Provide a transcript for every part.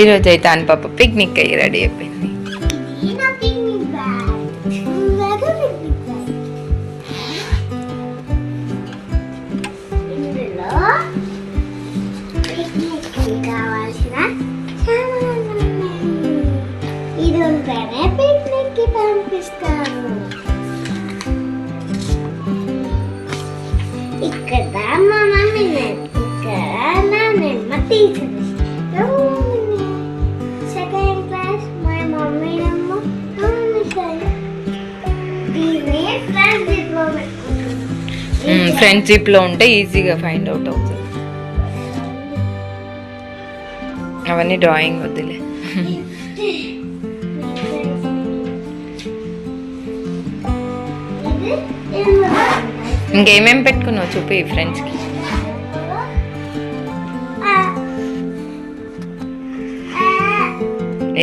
ఈరోజు అయితే అని పాప పిక్నిక్ అయ్యి రెడీ అయిపోయింది ఇది నా పిక్నిక్ బ్యాగ్ ఇలాగా పిక్నిక్ బ్యాగ్ ఇందులో పిక్నిక్కి కావాల్సిన సామాన్లు ఉన్నాయి. ఇది ఉంటేనే పిక్నిక్కి పంపిస్తాను ఇక్కడ మా మమ్మీ ఇక్కడ నా నెమ్మ టీచర్ ఫ్రెండ్షిప్లో ఉంటే ఈజీగా ఫైండ్ అవుట్ అవుతుంది. అవన్నీ డ్రాయింగ్ వద్దులే. ఇంకేమేం పెట్టుకున్నావు చూపి ఫ్రెండ్స్కి?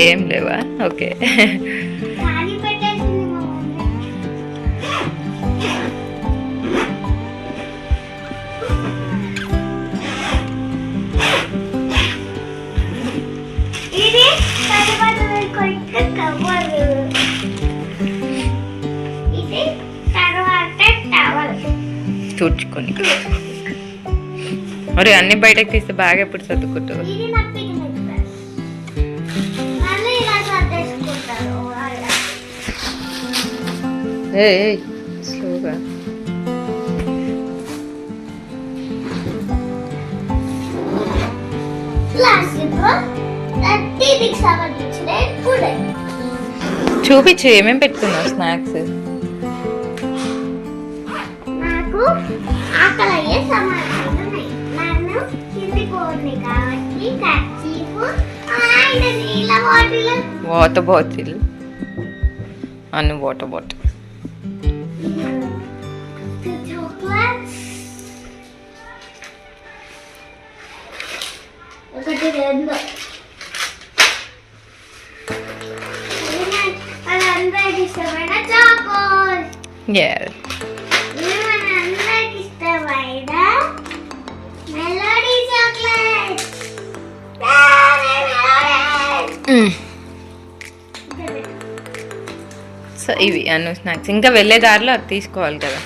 ఏం లేవా? ఓకే. కొంచెం కవ్వరు ఇది తర్వాత టవల్ తుడుచుకొని. మరి అన్ని బయటకు తీస్తే బాగా ఎప్పుడు అలా. ఏ స్లోగా. ప్లాస్టిక్ చూపించు ఏమేం పెట్టుకున్నావు స్నాక్స్? నాకు ఆకలి వాటర్ బాటిల్. అను వాటర్ బాటిల్. ఒకటి రెండు. So mm. ఇవి అను స్నాక్స్ ఇంకా వెళ్ళే దారిలో అది తీసుకోవాలి కదా.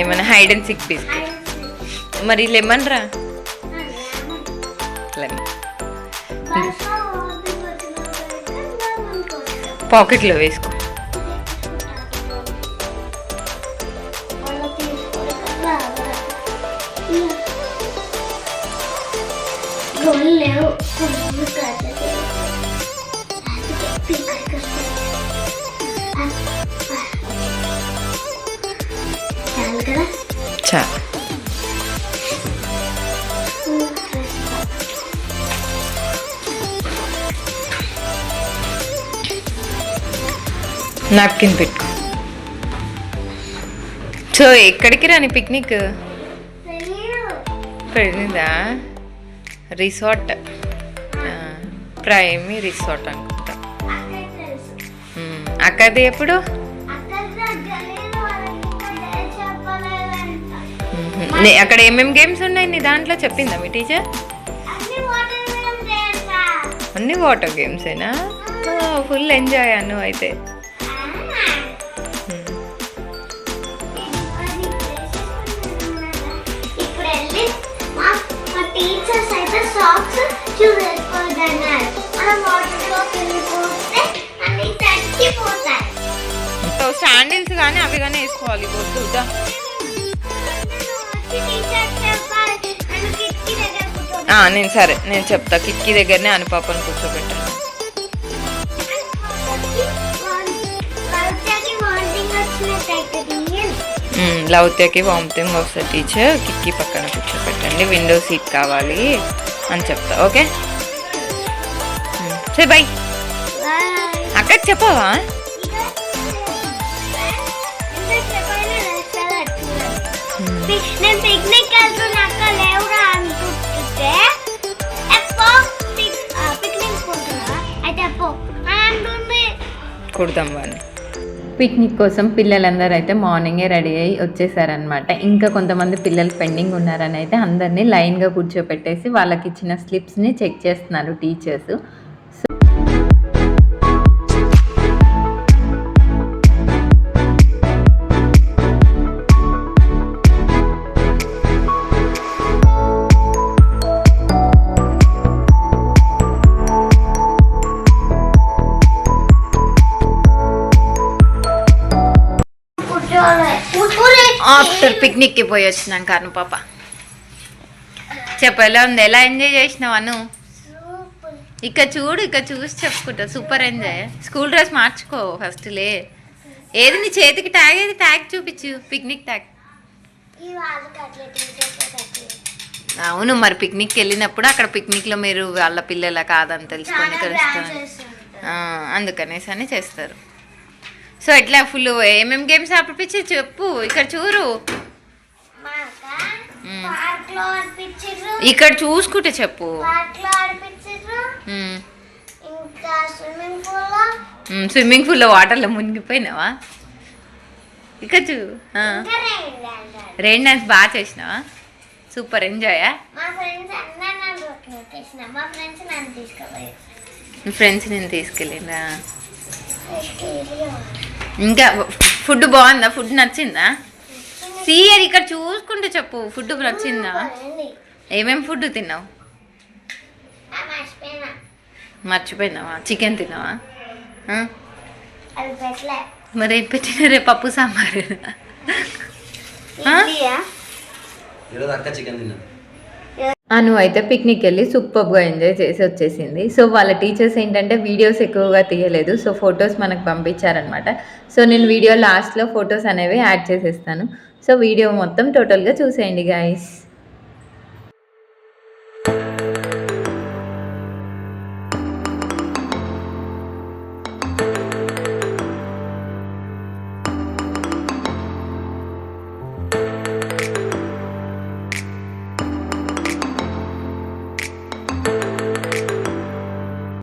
ఏమైనా హైడ్ అండ్ సిక్ పీస్ మరి లెమన్ రా? లెమన్ పాకెట్లో వేసుకో. లేవు చాలు కదా చా నాప్కిన్ పెట్టు సో ఎక్కడికి రాని పిక్నిక్ పెళ్ళిందా? రిసార్ట్ ప్రైమి రిసార్ట్ అనుకుంటా. అక్కడ అక్కది ఎప్పుడు? అక్కడ ఏమేమి గేమ్స్ ఉన్నాయి? నీ దాంట్లో చెప్పిందా మీ టీచర్ అన్ని వాటర్ గేమ్స్ అయినా అన్ని వాటర్ గేమ్సేనా ఫుల్ ఎంజాయ్ అను అయితే. టీచర్స్ అయితే సాక్స్ వెళ్ళిపోతే అన్ని తగ్గిపోతాయి సో శాండిల్స్ కానీ అవి కానీ వేసుకోవాలి. వద్దు నేను సరే నేను చెప్తా. కిక్కి దగ్గరనే అనుపాపని కూర్చోబెట్టాను లౌత్యకి వామిటింగ్ వస్తుంది టీచర్ కిక్కి పక్కన కూర్చోబెట్టండి విండో సీట్ కావాలి అని చెప్తా ఓకే. సరే బాయ్. అక్కడ చెప్పవా? నేను పిక్నిక్ వెళ్తున్నాక లేవురా అనుకుంటుంటే. ఎప్పో పిక్నిక్ పోతున్నా. అయితే ఎప్పో అని అంటుంది. కుడదాం వాడిని పిక్నిక్ కోసం పిల్లలందరూ అయితే మార్నింగే రెడీ అయ్యి వచ్చేసారనమాట ఇంకా కొంతమంది పిల్లలు పెండింగ్ ఉన్నారని అయితే అందరినీ లైన్గా కూర్చోపెట్టేసి వాళ్ళకి ఇచ్చిన స్లిప్స్ని చెక్ చేస్తున్నారు టీచర్స్. ఆఫ్టర్ పిక్నిక్కి పోయి వచ్చినాం కాను పాప. చెప్పు ఎలా ఉంది? ఎలా ఎంజాయ్ చేసినావు అను? ఇక్కడ చూడు ఇక్కడ చూసి చెప్పుకుంటా. Super enjoy. స్కూల్ డ్రెస్ మార్చుకో ఫస్ట్లే ఏది నీ చేతికి ట్యాగ్ ఏది ట్యాగ్ చూపించు? Picnic tag. అవును మరి పిక్నిక్కి వెళ్ళినప్పుడు అక్కడ పిక్నిక్లో మీరు వాళ్ళ పిల్లల కాదని తెలుసుకొని ఆ, అందుకనేసి అని చేస్తారు. సో ఇట్లా ఫుల్ ఏమేమి గేమ్స్ ఆడిపించి చెప్పు ఇక్కడ చూరు ఆడిపించారు ఇక్కడ చూసుకుంటే చెప్పు. ఆడిపించారు స్విమ్మింగ్ పూల్లో. వాటర్లో మునిగిపోయినావా? ఇక్కడ చూ. రెయిన్ డాన్స్ బాగా చేసినావా? సూపర్ ఎంజాయా ఫ్రెండ్స్ నేను తీసుకెళ్ళిందా? తీసుకెళ్ళి ఇంకా ఫుడ్ బాగుందా? ఫుడ్ నచ్చిందా? సీయర్ ఇక్కడ చూసుకుంటే చెప్పు ఫుడ్ నచ్చిందా? సూపర్ ఏమేం ఫుడ్ తిన్నావు? మర్చిపోయినా మర్చిపోయినావా? చికెన్ తిన్నావా? మరి ఏం పెట్టినా రేపు పప్పు సాంబారు? చికెన్ తిన్నాను అను అయితే పిక్నిక్ వెళ్ళి సూపర్గా ఎంజాయ్ చేసి వచ్చేసింది. సో వాళ్ళ టీచర్స్ ఏంటంటే వీడియోస్ ఎక్కువగా తీయలేదు. సో ఫొటోస్ మనకు పంపించారనమాట సో నేను వీడియో లాస్ట్లో ఫొటోస్ అనేవి యాడ్ చేసేస్తాను. సో వీడియో మొత్తం టోటల్గా చూసేయండి గాయస్